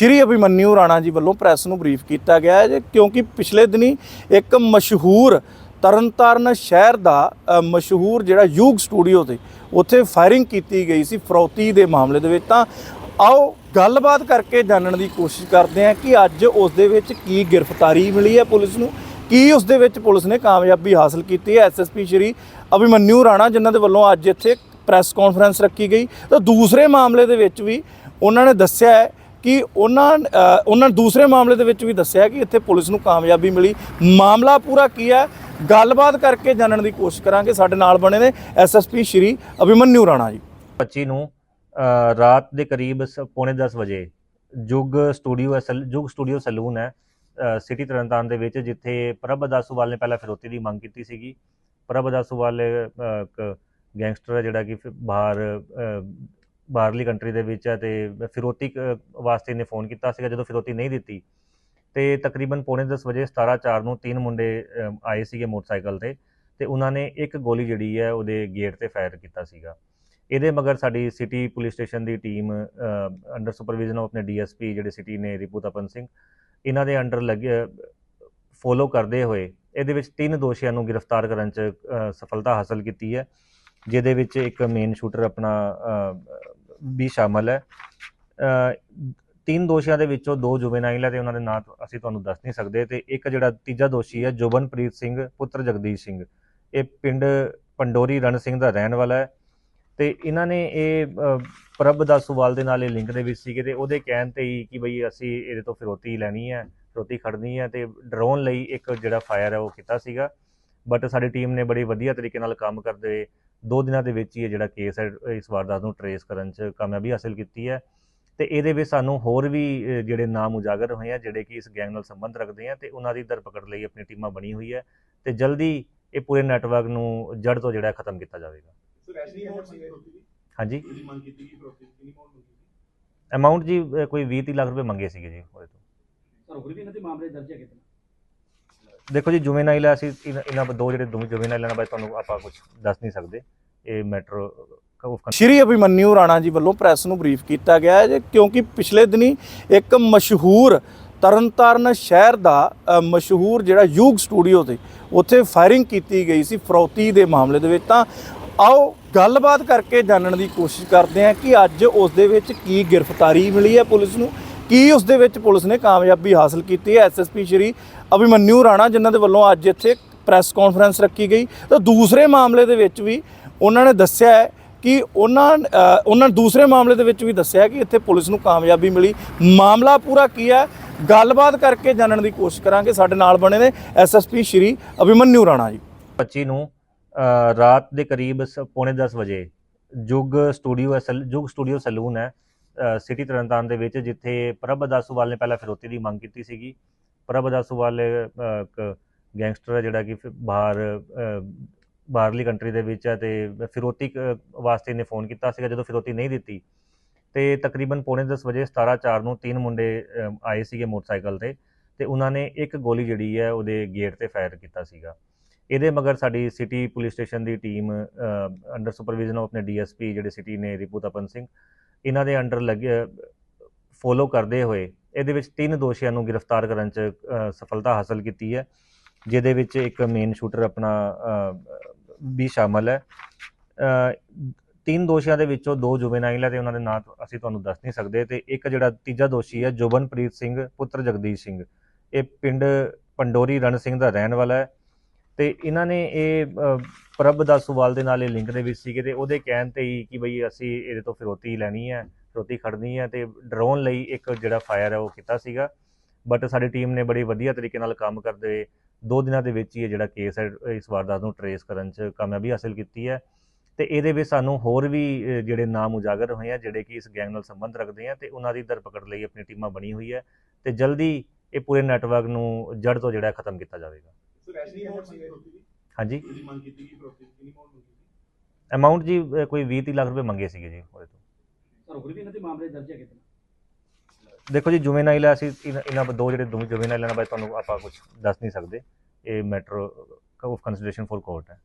ਸ਼੍ਰੀ ਅਭਿਮਨਿਊ ਰਾਣਾ ਜੀ ਵੱਲੋਂ ਪ੍ਰੈਸ ਨੂੰ ਬਰੀਫ ਕੀਤਾ ਗਿਆ ਹੈ ਜੇ ਕਿਉਂਕਿ ਪਿਛਲੇ ਦਿਨੀ ਇੱਕ ਮਸ਼ਹੂਰ ਤਰਨਤਾਰਨ ਸ਼ਹਿਰ ਦਾ ਮਸ਼ਹੂਰ ਜਿਹੜਾ ਯੂਗ ਸਟੂਡੀਓ ਤੇ ਉੱਥੇ ਫਾਇਰਿੰਗ ਕੀਤੀ ਗਈ ਸੀ ਫਰੌਤੀ ਦੇ ਮਾਮਲੇ ਦੇ ਵਿੱਚ, ਤਾਂ ਆਓ ਗੱਲਬਾਤ ਕਰਕੇ ਜਾਣਨ ਦੀ ਕੋਸ਼ਿਸ਼ ਕਰਦੇ ਹਾਂ ਕਿ ਅੱਜ ਉਸ ਦੇ ਵਿੱਚ ਕੀ ਗ੍ਰਿਫਤਾਰੀ ਮਿਲੀ ਹੈ ਪੁਲਿਸ ਨੂੰ, ਕੀ ਉਸ ਦੇ ਵਿੱਚ ਪੁਲਿਸ ਨੇ ਕਾਮਯਾਬੀ ਹਾਸਲ ਕੀਤੀ ਹੈ। ਐਸਐਸਪੀ ਸ਼੍ਰੀ ਅਭਿਮਨਿਊ ਰਾਣਾ ਜਿਨ੍ਹਾਂ ਦੇ ਵੱਲੋਂ ਅੱਜ ਇੱਥੇ ਪ੍ਰੈਸ ਕਾਨਫਰੰਸ ਰੱਖੀ ਗਈ, ਤਾਂ ਦੂਸਰੇ ਮਾਮਲੇ ਦੇ ਵਿੱਚ ਵੀ ਉਹਨਾਂ ਨੇ ਦੱਸਿਆ ਹੈ ਕਿ ਉਹਨਾਂ ਉਹਨਾਂ ਦੂਸਰੇ ਮਾਮਲੇ ਦੇ ਵਿੱਚ ਵੀ ਦੱਸਿਆ ਕਿ ਇੱਥੇ ਪੁਲਿਸ ਨੂੰ ਕਾਮਯਾਬੀ ਮਿਲੀ। ਮਾਮਲਾ ਪੂਰਾ ਕੀ ਹੈ? ਗੱਲਬਾਤ ਕਰਕੇ ਜਾਣਨ ਦੀ ਕੋਸ਼ਿਸ਼ ਕਰਾਂਗੇ। ਸਾਡੇ ਨਾਲ ਬਣੇ ਨੇ ਐਸਐਸਪੀ ਸ਼੍ਰੀ ਅਭਿਮਨਿਊ ਰਾਣਾ ਜੀ। 25 ਨੂੰ ਰਾਤ ਦੇ ਕਰੀਬ ਸ- ਪੌਣੇ 10 ਵਜੇ ਜੁਗ ਸਟੂਡੀਓ ਹੈ ਸੈਲ- ਜੁਗ ਸਟੂਡੀਓ ਸੈਲੂਨ ਹੈ ਸਿਟੀ ਤਰਨਤਾਰਨ ਦੇ ਵਿੱਚ, ਜਿੱਥੇ ਪ੍ਰਭ ਦਾਸੂਵਾਲ ਨੇ ਪਹਿਲਾਂ ਫਿਰੋਤੀ ਦੀ ਮੰਗ ਕੀਤੀ ਸੀਗੀ। ਪ੍ਰਭ ਦਾਸੂਵਾਲ ਇੱਕ ਗੈਂਗਸਟਰ ਹੈ ਜਿਹੜਾ ਕਿ ਫਿਰ ਬਾਹਰ ਬਾਹਰਲੀ ਕੰਟਰੀ ਦੇ ਵਿੱਚ ਹੈ ਤੇ ਫਿਰੋਤੀ ਕ- ਵਾਸਤੇ ਇਹਨੇ ਫੋਨ ਕੀਤਾ ਸੀਗਾ, ਜਦੋਂ ਫਿਰੋਤੀ ਨਹੀਂ ਦਿੱਤੀ। ਤੇ ਤਕਰੀਬਨ ਪੌਣੇ 10 ਵਜੇ 17 4 ਨੂੰ ਤਿੰਨ ਮੁੰਡੇ ਆਏ ਸੀਗੇ ਮੋਟਰਸਾਈਕਲ ਤੇ ਤੇ ਉਹਨਾਂ ਨੇ ਇੱਕ ਗੋਲੀ ਜਿਹੜੀ ਹੈ ਉਹਦੇ ਗੇਟ ਤੇ ਫਾਇਰ ਕੀਤਾ ਸੀਗਾ। ਇਹਦੇ ਮਗਰ ਸਾਡੀ ਸਿਟੀ ਪੁਲਿਸ ਸਟੇਸ਼ਨ ਦੀ ਟੀਮ ਅੰਡਰ ਸੁਪਰਵਿਜ਼ਨ ਆਫ ਆਪਣੇ ਡੀਐਸਪੀ ਜਿਹੜੇ ਸਿਟੀ ਨੇ ਰਿਪੂ ਤਪਨ ਸਿੰਘ, ਇਹਨਾਂ ਦੇ ਅੰਡਰ ਲੱਗੇ ਫੋਲੋ ਕਰਦੇ ਹੋਏ ਇਹਦੇ ਵਿੱਚ ਤਿੰਨ ਦੋਸ਼ੀਆਂ ਨੂੰ ਗ੍ਰਿਫਤਾਰ ਕਰਨ ਚ ਸਫਲਤਾ ਹਾਸਲ ਕੀਤੀ ਹੈ। ਜਿਹਦੇ ਵਿੱਚ ਇੱਕ ਮੇਨ ਸ਼ੂਟਰ ਆਪਣਾ ਵੀ ਸ਼ਾਮਲ ਹੈ। ਤਿੰਨ ਦੋਸ਼ੀਆਂ ਦੇ ਵਿੱਚੋਂ ਦੋ ਜੁਵੇਨਾਈਲ ਹੈ ਤੇ ਉਹਨਾਂ ਦੇ ਨਾਂ ਅਸੀਂ ਤੁਹਾਨੂੰ ਦੱਸ ਨਹੀਂ ਸਕਦੇ ਤੇ ਇੱਕ ਜਿਹੜਾ ਤੀਜਾ ਦੋਸ਼ੀ ਹੈ ਜੋਬਨਪ੍ਰੀਤ ਸਿੰਘ, ਪੁੱਤਰ ਜਗਦੀਸ਼ ਸਿੰਘ। ਇਹ ਪਿੰਡ ਪੰਡੋਰੀ ਰਣ ਸਿੰਘ ਦਾ ਰਹਿਣ ਵਾਲਾ ਹੈ ਤੇ ਇਹਨਾਂ ਨੇ ਇਹ ਪ੍ਰਭ ਦਾ ਸੁਵਾਲ ਦੇ ਨਾਲ ਇਹ ਲਿੰਕ ਦੇ ਵਿੱਚ ਸੀਗੇ ਤੇ ਉਹਦੇ ਕਹਿਣ ਤੇ ਹੀ ਕਿ ਬਈ ਅਸੀਂ ਇਹਦੇ ਤੋਂ ਫਿਰੋਤੀ ਲੈਣੀ ਹੈ, ਫਿਰੋਤੀ ਖੜਨੀ ਹੈ ਤੇ ਡਰੋਨ ਲਈ ਇੱਕ ਜਿਹੜਾ ਫਾਇਰ ਹੈ ਉਹ ਕੀਤਾ ਸੀਗਾ। ਬਟ ਸਾਡੀ ਟੀਮ ਨੇ ਬੜੀ ਵਧੀਆ ਤਰੀਕੇ ਨਾਲ ਕੰਮ ਕਰਦੇ ਦੋ ਦਿਨਾਂ ਦੇ ਵਿੱਚ ਹੀ ਇਹ ਜਿਹੜਾ ਕੇਸ ਹੈ ਇਸ ਵਾਰਦਾਤ ਨੂੰ ਟਰੇਸ ਕਰਨ 'ਚ ਕਾਮਯਾਬੀ ਹਾਸਲ ਕੀਤੀ ਹੈ ਤੇ ਇਹਦੇ ਵਿੱਚ ਸਾਨੂੰ ਹੋਰ ਵੀ ਜਿਹੜੇ ਨਾਮ ਉਜਾਗਰ ਹੋਏ ਆ ਜਿਹੜੇ ਕਿ ਇਸ ਗੈਂਗ ਨਾਲ ਸੰਬੰਧ ਰੱਖਦੇ ਆ ਤੇ ਉਹਨਾਂ ਦੀ ਧਰਪਕੜ ਲਈ ਆਪਣੀ ਟੀਮਾਂ ਬਣੀ ਹੋਈ ਹੈ ਤੇ ਜਲਦੀ ਇਹ ਪੂਰੇ ਨੈਟਵਰਕ ਨੂੰ ਜੜ ਤੋਂ ਜਿਹੜਾ ਖਤਮ ਕੀਤਾ ਜਾਵੇਗਾ। ਹਾਂਜੀ? ਅਮਾਉਂਟ ਜੀ ਕੋਈ 20 30 ਲੱਖ ਰੁਪਏ ਮੰਗੇ ਸੀਗੇ ਜੀ ਉਹਦੇ ਤੋਂ। ਸਰ ਹੋਰ ਵੀ ਇਹਨਾਂ ਦੇ ਮਾਮਲੇ ਦਰਜ ਹੈਗੇ ਨੇ ਦੇਖੋ ਜੀ ਜੁਵੇਨਾਈਲ ਆ ਅਸੀਂ ਇਹਨਾਂ ਇਹਨਾਂ ਦੋ ਜਿਹੜੇ ਦੋ ਜੁਵੇਨਾਈਲਾਂ ਬਾਰੇ ਤੁਹਾਨੂੰ ਆਪਾਂ ਕੁਝ ਦੱਸ ਨਹੀਂ ਸਕਦੇ। ਇਹ ਮੈਟਰ ਸ਼੍ਰੀ ਅਭਿਮਨਿਊ ਰਾਣਾ ਜੀ ਵੱਲੋਂ ਪ੍ਰੈਸ ਨੂੰ ਬਰੀਫ ਕੀਤਾ ਗਿਆ ਹੈ ਜੇ ਕਿਉਂਕਿ ਪਿਛਲੇ ਦਿਨੀ ਇੱਕ ਮਸ਼ਹੂਰ ਤਰਨਤਾਰਨ ਸ਼ਹਿਰ ਦਾ ਅ, ਮਸ਼ਹੂਰ ਜਿਹੜਾ ਯੂਗ ਸਟੂਡੀਓ ਤੇ ਉੱਥੇ ਫਾਇਰਿੰਗ ਕੀਤੀ ਗਈ ਸੀ ਫਰੌਤੀ ਦੇ ਮਾਮਲੇ ਦੇ ਵਿੱਚ ਤਾਂ ਆਓ ਗੱਲਬਾਤ ਕਰਕੇ ਜਾਣਨ ਦੀ ਕੋਸ਼ਿਸ਼ ਕਰਦੇ ਹਾਂ ਕਿ ਅੱਜ ਉਸ ਦੇ ਵਿੱਚ ਕੀ ਗ੍ਰਿਫਤਾਰੀ ਮਿਲੀ ਹੈ ਪੁਲਿਸ ਨੂੰ। ਕੀ ਉਸ ਦੇ ਵਿੱਚ ਪੁਲਿਸ ਨੇ ਕਾਮਯਾਬੀ ਹਾਸਲ ਕੀਤੀ ਹੈ? ਐਸਐਸਪੀ ਸ਼੍ਰੀ ਅਭਿਮਨਿਊ ਰਾਣਾ, ਜਿਨ੍ਹਾਂ ਦੇ ਵੱਲੋਂ ਅੱਜ ਇੱਥੇ ਪ੍ਰੈਸ ਕਾਨਫਰੰਸ ਰੱਖੀ ਗਈ। ਤਾਂ ਦੂਸਰੇ ਮਾਮਲੇ ਦੇ ਵਿੱਚ ਵੀ ਉਹਨਾਂ ਨੇ ਦੱਸਿਆ ਹੈ ਕਿ ਉਹਨਾਂ ਉਹਨਾਂ ਦੂਸਰੇ ਮਾਮਲੇ ਦੇ ਵਿੱਚ ਵੀ ਦੱਸਿਆ ਕਿ ਇੱਥੇ ਪੁਲਿਸ ਨੂੰ ਕਾਮਯਾਬੀ ਮਿਲੀ। ਮਾਮਲਾ ਪੂਰਾ ਕੀ ਹੈ? ਗੱਲਬਾਤ ਕਰਕੇ ਜਾਣਨ ਦੀ ਕੋਸ਼ਿਸ਼ ਕਰਾਂਗੇ। ਸਾਡੇ ਨਾਲ ਬਣੇ ਨੇ ਐਸਐਸਪੀ ਸ਼੍ਰੀ ਅਭਿਮਨਿਊ ਰਾਣਾ ਜੀ। 25 ਨੂੰ ਰਾਤ ਦੇ ਕਰੀਬ ਸ- ਪੌਣੇ 10 ਵਜੇ ਜੁਗ ਸਟੂਡੀਓ ਹੈ ਸੈਲ- ਜੁਗ ਸਟੂਡੀਓ ਸੈਲੂਨ ਹੈ। ਸਿਟੀ ਤਰਨਤਾਰਨ ਦੇ ਵਿੱਚ ਜਿੱਥੇ ਪ੍ਰਭ ਦਾਸੂਵਾਲ ਨੇ ਪਹਿਲਾਂ ਫਿਰੋਤੀ ਦੀ ਮੰਗ ਕੀਤੀ ਸੀਗੀ। ਪ੍ਰਭ ਦਾਸੂਵਾਲ ਇੱਕ ਗੈਂਗਸਟਰ ਹੈ ਜਿਹੜਾ ਕਿ ਫਿਰ ਬਾਹਰ ਬਾਹਰਲੀ ਕੰਟਰੀ ਦੇ ਵਿੱਚ ਹੈ ਤੇ ਫਿਰੋਤੀ ਕ- ਵਾਸਤੇ ਨੇ ਫੋਨ ਕੀਤਾ ਸੀਗਾ ਜਦੋਂ ਫਿਰੋਤੀ ਨਹੀਂ ਦਿੱਤੀ। ਤੇ ਤਕਰੀਬਨ ਪੌਣੇ 10 ਵਜੇ 17 4 ਨੂੰ ਤਿੰਨ ਮੁੰਡੇ ਆਏ ਸੀਗੇ ਮੋਟਰਸਾਈਕਲ ਤੇ ਤੇ ਉਹਨਾਂ ਨੇ ਇੱਕ ਗੋਲੀ ਜਿਹੜੀ ਹੈ ਉਹਦੇ ਗੇਟ ਤੇ ਫਾਇਰ ਕੀਤਾ ਸੀਗਾ। ਇਹਦੇ ਮਗਰ ਸਾਡੀ ਸਿਟੀ ਪੁਲਿਸ ਸਟੇਸ਼ਨ ਦੀ ਟੀਮ ਅੰਡਰ ਸੁਪਰਵਿਜ਼ਨ ਆਫ ਆਪਣੇ ਡੀਐਸਪੀ ਜਿਹੜੇ ਸਿਟੀ ਨੇ ਰਿਪੂ ਤਪਨ ਸਿੰਘ ਇਹਨਾਂ ਦੇ ਅੰਡਰ ਲੱਗੇ ਫੋਲੋ ਕਰਦੇ ਹੋਏ, ਇਹਦੇ ਵਿੱਚ ਤਿੰਨ ਦੋਸ਼ੀਆਂ ਨੂੰ ਗ੍ਰਿਫਤਾਰ ਕਰਨ ਚ ਸਫਲਤਾ ਹਾਸਲ ਕੀਤੀ ਹੈ, ਜਿਹਦੇ ਵਿੱਚ ਇੱਕ ਮੇਨ ਸ਼ੂਟਰ ਆਪਣਾ ਵੀ ਸ਼ਾਮਲ ਹੈ। ਤਿੰਨ ਦੋਸ਼ੀਆਂ ਦੇ ਵਿੱਚੋਂ ਦੋ ਜੁਵੇਨਾਈਲ ਹੈ ਤੇ ਉਹਨਾਂ ਦੇ ਨਾਂ ਅਸੀਂ ਤੁਹਾਨੂੰ ਦੱਸ ਨਹੀਂ ਸਕਦੇ ਤੇ ਇੱਕ ਜਿਹੜਾ ਤੀਜਾ ਦੋਸ਼ੀ ਹੈ, ਜੋਬਨਪ੍ਰੀਤ ਸਿੰਘ, ਪੁੱਤਰ ਜਗਦੀਸ਼ ਸਿੰਘ। ਇਹ ਪਿੰਡ ਪੰਡੋਰੀ ਰਣ ਸਿੰਘ ਦਾ ਰਹਿਣ ਵਾਲਾ ਹੈ। ਤੇ ਇਹਨਾਂ ਨੇ ਇਹ ਪ੍ਰਭ ਦਾ ਸੁਵਾਲ ਦੇ ਨਾਲ ਇਹ ਲਿੰਕ ਦੇ ਵਿੱਚ ਸੀਗੇ ਤੇ ਉਹਦੇ ਕਹਿਣ ਤੇ ਹੀ ਕਿ ਬਈ ਅਸੀਂ ਇਹਦੇ ਤੋਂ ਫਿਰੋਤੀ ਲੈਣੀ ਹੈ, ਫਿਰੋਤੀ ਖੜਨੀ ਹੈ ਤੇ ਡਰੋਨ ਲਈ ਇੱਕ ਜਿਹੜਾ ਫਾਇਰ ਹੈ ਉਹ ਕੀਤਾ ਸੀਗਾ। ਬਟ ਸਾਡੀ ਟੀਮ ਨੇ ਬੜੀ ਵਧੀਆ ਤਰੀਕੇ ਨਾਲ ਕੰਮ ਕਰਦੇ ਹੋਏ ਦੋ ਦਿਨਾਂ ਦੇ ਵਿੱਚ ਹੀ ਇਹ ਜਿਹੜਾ ਕੇਸ ਹੈ, ਇਸ ਵਾਰਦਾਤ ਨੂੰ ਟਰੇਸ ਕਰਨ 'ਚ ਕਾਮਯਾਬੀ ਹਾਸਲ ਕੀਤੀ ਹੈ। ਤੇ ਇਹਦੇ ਵਿੱਚ ਸਾਨੂੰ ਹੋਰ ਵੀ ਜਿਹੜੇ ਨਾਮ ਉਜਾਗਰ ਹੋਏ ਆ, ਜਿਹੜੇ ਕਿ ਇਸ ਗੈਂਗ ਨਾਲ ਸੰਬੰਧ ਰੱਖਦੇ ਆ ਤੇ ਉਹਨਾਂ ਦੀ ਧਰਪਕੜ ਲਈ ਆਪਣੀ ਟੀਮਾਂ ਬਣੀ ਹੋਈ ਹੈ ਤੇ ਜਲਦੀ ਇਹ ਪੂਰੇ ਨੈਟਵਰਕ ਨੂੰ ਜੜ ਤੋਂ ਜਿਹੜਾ ਖਤਮ ਕੀਤਾ ਜਾਵੇਗਾ। ਹਾਂਜੀ। ਅਮਾਉਂਟ ਮੰਗੀ ਸੀ ਅਮਾਉਂਟ ਜੀ ਅ, ਕੋਈ 20 30 ਲੱਖ ਰੁਪਏ ਮੰਗੇ ਸੀਗੇ ਜੀ ਉਹਦੇ ਤੋਂ। ਸਰ ਹੋਰ ਵੀ ਇਹਨਾਂ ਦੇ ਮਾਮਲੇ ਦਰਜ ਨੇ ਦੇਖੋ ਜੀ ਜੁਵੇਨਾਈਲ ਆ ਅਸੀਂ ਇਹਨਾਂ ਇਹਨਾਂ ਦੋ ਜਿਹੜੇ ਦੋ ਜੁਵੇਨਾਈਲਾਂ ਬਾਰੇ ਤੁਹਾਨੂੰ ਆਪਾਂ ਕੁਝ ਦੱਸ ਨਹੀਂ ਸਕਦੇ। ਇਹ matter of consideration for court ਹੈ।